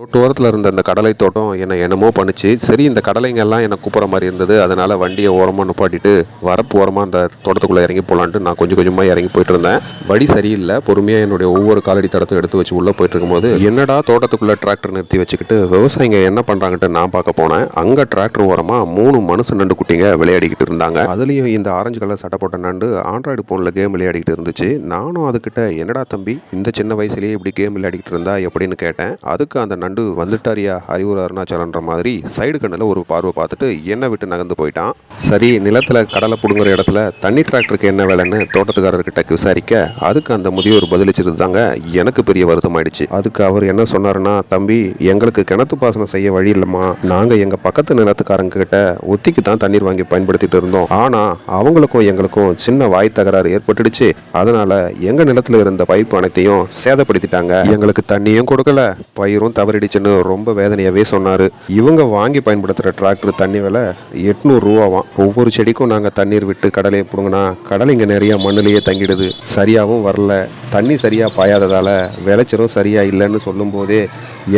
ரோட்டோரத்தில் இருந்த அந்த கடலை தோட்டம் என்னை என்னமோ பண்ணுச்சு. சரி இந்த கடலைங்கெல்லாம் என்னை கூப்பிட்ற மாதிரி இருந்தது. அதனால் வண்டியை ஓரமாக நிப்பாட்டிட்டு வரப்பு ஓரமாக அந்த தோட்டத்துக்குள்ளே இறங்கி போகலான்ட்டு நான் கொஞ்சம் கொஞ்சமாக இறங்கி போயிட்டு இருந்தேன். வழி சரியில்லை. பொறுமையாக என்னுடைய ஒவ்வொரு காலடி தடத்தையும் எடுத்து வச்சு உள்ளே போயிட்டு இருக்கும்போது என்னடா தோட்டத்துக்குள்ளே டிராக்டர் நிறுத்தி வச்சுக்கிட்டு விவசாயிங்க என்ன பண்ணுறாங்கன்ட்டு நான் பார்க்க போனேன். அங்கே டிராக்டர் ஓரமாக மூணு மனுஷன் நண்டு குட்டிங்க விளையாடிக்கிட்டு இருந்தாங்க. அதுலேயும் இந்த ஆரஞ்சு கலர் சட்டை போட்ட நண்டு ஆண்ட்ராய்டு ஃபோனில் கேம் விளையாடிக்கிட்டு இருந்துச்சு. நானும் அதுக்கிட்ட என்னடா தம்பி இந்த சின்ன வயசுலேயே இப்படி கேம் விளையாடிக்கிட்டு இருந்தா எப்படின்னு கேட்டேன். அதுக்கு அந்த கண்டு வந்துட்டாரியா அறிவுரை அருணாச்சலன்ற மாதிரி சைடு கண்ணில் ஒரு பார்வை பார்த்துட்டு என்னை விட்டு நகர்ந்து போயிட்டான். சரி நிலத்தில் கடலை பிடுங்குற இடத்துல தண்ணி டிராக்டருக்கு என்ன வேலைன்னு தோட்டத்துக்காரர்கிட்ட விசாரிக்க அதுக்கு அந்த முதியோர் பதிலளிச்சிருந்தாங்க. எனக்கு பெரிய வருத்தம் ஆயிடுச்சு அதுக்கு அவர் என்ன சொன்னாருன்னா தம்பி எங்களுக்கு கிணத்து பாசனம் செய்ய வழி இல்லைம்மா. நாங்கள் எங்கள் பக்கத்து நிலத்துக்காரங்க கிட்ட ஒத்திக்கு தான் தண்ணீர் வாங்கி பயன்படுத்திட்டு இருந்தோம். ஆனால் அவங்களுக்கும் எங்களுக்கும் சின்ன வாய் தகராறு ஏற்பட்டுடுச்சு. அதனால எங்கள் நிலத்தில் இருந்த பைப் அனைத்தையும் சேதப்படுத்திட்டாங்க. எங்களுக்கு தண்ணியும் கொடுக்கல பயிரும் தவறி தவறிடுச்சுன்னு ரொம்ப வேதனையாகவே சொன்னார். இவங்க வாங்கி பயன்படுத்துகிற டிராக்டர் தண்ணி விலை எட்நூறுரூவாவாம் ஒவ்வொரு செடிக்கும் நாங்கள் தண்ணீர் விட்டு கடலையை பிடுங்கினா கடலை இங்கே நிறையா மண்ணிலேயே தங்கிடுது. சரியாகவும் வரல. தண்ணி சரியா பாயாததால விளைச்சலும் சரியா இல்லைன்னு சொல்லும் போதே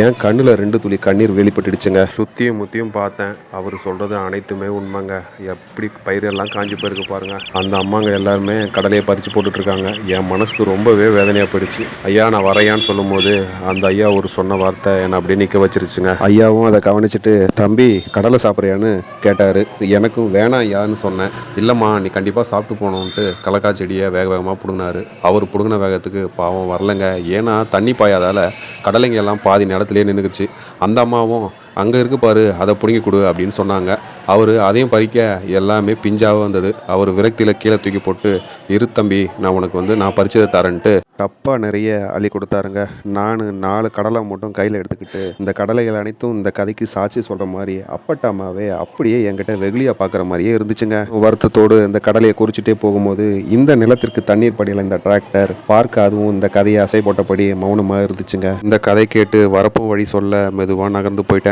என் கண்ணுல ரெண்டு துளி கண்ணீர் வெளிப்பட்டுடுச்சுங்க. சுத்தியும் முத்தியும் பார்த்தேன். அவர் சொல்றது அனைத்துமே உண்மைங்க. எப்படி பயிரெல்லாம் காஞ்சி போயிருக்கு பாருங்க. அந்த அம்மாங்க எல்லாருமே கடலையை பறிச்சு போட்டுட்டு இருக்காங்க என் மனசுக்கு ரொம்பவே வேதனையா போயிடுச்சு. ஐயா நான் வரையான்னு சொல்லும்போது அந்த ஐயா ஒரு சொன்ன வார்த்தை என்னை அப்படியே நிற்க வச்சிருச்சுங்க. ஐயாவும் அதை கவனிச்சுட்டு தம்பி கடலை சாப்பிட்றியான்னு கேட்டாரு. எனக்கும் வேணாம் ஐயான்னு சொன்னேன். இல்லைம்மா நீ கண்டிப்பாக சாப்பிட்டு போகணுன்ட்டு கலக்கா செடியை வேக வேகமாக பிடுங்கினாரு. அவர் பிடுங்கின நேரத்துக்கு பாவம் வரலைங்க. ஏன்னா தண்ணி பாயாதால் கடலைங்க எல்லாம் பாதி நிலத்துலேயே நின்றுக்குச்சு அந்த அம்மாவும் அங்கே இருக்கு பாரு அதை பிடுங்கி கொடு அப்படின்னு சொன்னாங்க. அவர் அதையும் பறிக்க எல்லாமே பிஞ்சாக வந்தது. அவர் விரக்தியில் கீழே தூக்கி போட்டு இரு தம்பி நான் உனக்கு வந்து நான் பறிச்சதை தரேன்ட்டு டப்பா நிறைய அள்ளி கொடுத்தாருங்க. நான் நாலு கடலை மட்டும் கையில் எடுத்துக்கிட்டு இந்த கடலைகள் அனைத்தும் இந்த கதைக்கு சாட்சி சொல்கிற மாதிரி அப்பட்டாமாவே அப்படியே என்கிட்ட வெகுளியாக பார்க்குற மாதிரியே இருந்துச்சுங்க. வருத்தத்தோடு இந்த கடலையை குறிச்சிட்டே போகும்போது இந்த நிலத்திற்கு தண்ணீர் படியில் இந்த டிராக்டர் பார்க்க அதுவும் இந்த கதையை அசை போட்டபடி மௌனமாக இருந்துச்சுங்க. இந்த கதை கேட்டு வரப்பும் வழி சொல்ல மெதுவாக நகர்ந்து போயிட்டேன்.